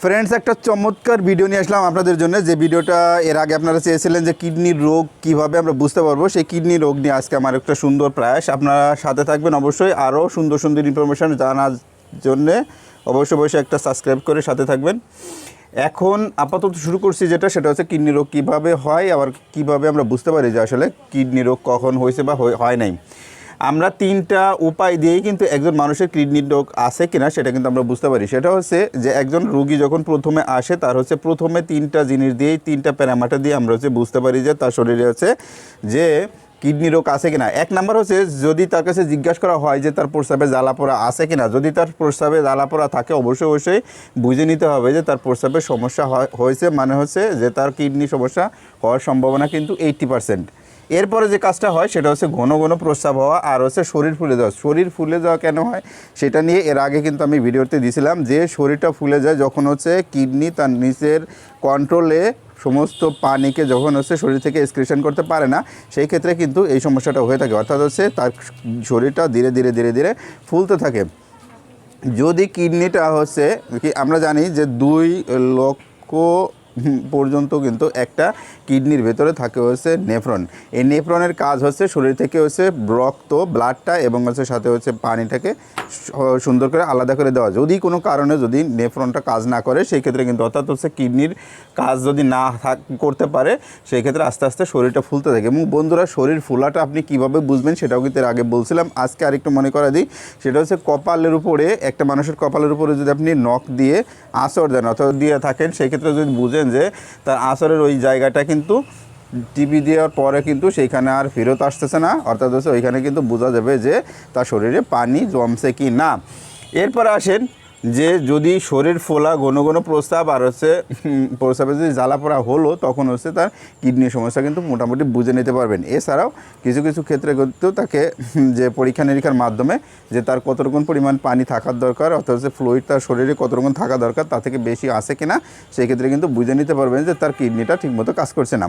Friends একটা চমৎকার video নিয়ে আসলাম আপনাদের জন্য। যে ভিডিওটা এর আগে আপনারা চেয়েছিলেন যে কিডনির রোগ কীভাবে আমরা বুঝতে পারব, সেই কিডনি রোগ নিয়ে আজকে আমার একটা সুন্দর প্রয়াস। আপনারা সাথে থাকবেন অবশ্যই। আরও সুন্দর সুন্দর ইনফরমেশান জানার জন্যে অবশ্যই অবশ্যই একটা সাবস্ক্রাইব করে সাথে থাকবেন। এখন আপাতত শুরু করছি যেটা, সেটা হচ্ছে কিডনি রোগ কীভাবে হয়, আবার কীভাবে আমরা বুঝতে পারি যে আসলে কিডনি রোগ কখন হয়েছে বা হয়ে- হয় নাই। আমরা তিনটা উপায় দিয়েই কিন্তু একজন মানুষের কিডনি রোগ আছে কিনা সেটা কিন্তু আমরা বুঝতে পারি। সেটা হচ্ছে যে একজন রোগী যখন প্রথমে আসে, তার হচ্ছে প্রথমে তিনটা জিনিস দিয়েই তিনটা প্যারামাটা দিয়ে আমরা হচ্ছে বুঝতে পারি যে তার শরীরে হচ্ছে যে কিডনি রোগ আছে কিনা। এক নাম্বার হচ্ছে যদি তার কাছে জিজ্ঞাসা করা হয় যে তার প্রস্রাবে জ্বালা পোড়া আছে কিনা, যদি তার প্রস্রাবে জ্বালা পোড়া থাকে অবশ্যই অবশ্যই বুঝে নিতে হবে যে তার প্রস্রাবের সমস্যা হয়- হয়েছে মানে হচ্ছে যে তার কিডনি সমস্যা হওয়ার সম্ভাবনা কিন্তু এইট্টি পার্সেন্ট এরপরে যে কাজটা হয়, সেটা হচ্ছে ঘন ঘন প্রস্রাব হওয়া আর হচ্ছে শরীর ফুলে যাওয়া। শরীর ফুলে যাওয়া কেন হয়, সেটা নিয়ে এর আগে কিন্তু আমি ভিডিওতে দিয়েছিলাম যে শরীরটা ফুলে যায় যখন হচ্ছে কিডনি তার নিচের কন্ট্রোলে সমস্ত পানিকে যখন হচ্ছে শরীর থেকে এক্সক্রিশন করতে পারে না, সেই ক্ষেত্রে কিন্তু এই সমস্যাটা হয়ে থাকে। অর্থাৎ হচ্ছে তার শরীরটা ধীরে ধীরে ধীরে ধীরে ফুলতে থাকে। যদি কিডনিটা হচ্ছে, কি আমরা জানি যে দুই লক্ষ পর্যন্ত কিন্তু একটা কিডনির ভেতরে থাকে হচ্ছে নেফ্রন। এই নেফ্রনের কাজ হচ্ছে শরীর থেকে হচ্ছে রক্ত ব্লাডটা এবং হচ্ছে সাথে হচ্ছে পানিটাকে সুন্দর করে আলাদা করে দেওয়া। যদি কোনো কারণে যদি নেফ্রনটা কাজ না করে, সেই ক্ষেত্রে কিন্তু অর্থাৎ হচ্ছে কিডনির কাজ যদি না থাক- করতে পারে, সেই ক্ষেত্রে আস্তে আস্তে শরীরটা ফুলতে থাকে। এবং বন্ধুরা, শরীর ফুলাটা আপনি কীভাবে বুঝবেন সেটাও কিন্তু আগে বলছিলাম। আজকে আরেকটু মনে করা দিই, সেটা হচ্ছে কপালের উপরে, একটা মানুষের কপালের উপরে যদি আপনি নখ দিয়ে আঁচড় দেন অথবা দিয়ে থাকেন, সেই ক্ষেত্রে যদি বুঝেন যে তার আসরের ওই জায়গাটা কিন্তু টিপি দেওয়ার পরে কিন্তু সেইখানে আর ফেরত আসতেছে না। অর্থাৎ হচ্ছে ওইখানে কিন্তু বোঝা যাবে যে তার শরীরে পানি জমছে কি না। এরপর আসেন যে যদি শরীর ফোলা ঘন ঘন প্রস্তাব আর হচ্ছে হুম, প্রস্রাবে যদি জ্বালা পড়া হলো তখন হচ্ছে তার কিডনির সমস্যা কিন্তু মোটামুটি বুঝে নিতে পারবেন। এছাড়াও কিছু কিছু ক্ষেত্রে কিন্তু তাকে যে পরীক্ষা নিরীক্ষার মাধ্যমে যে তার কত রকম পরিমাণ পানি থাকার দরকার অর্থাৎ হচ্ছে ফ্লুইড তার শরীরে কত রকম থাকা দরকার তা থেকে বেশি আসে কিনা সেই ক্ষেত্রে কিন্তু বুঝে নিতে পারবেন যে তার কিডনিটা ঠিকমতো কাজ করছে না।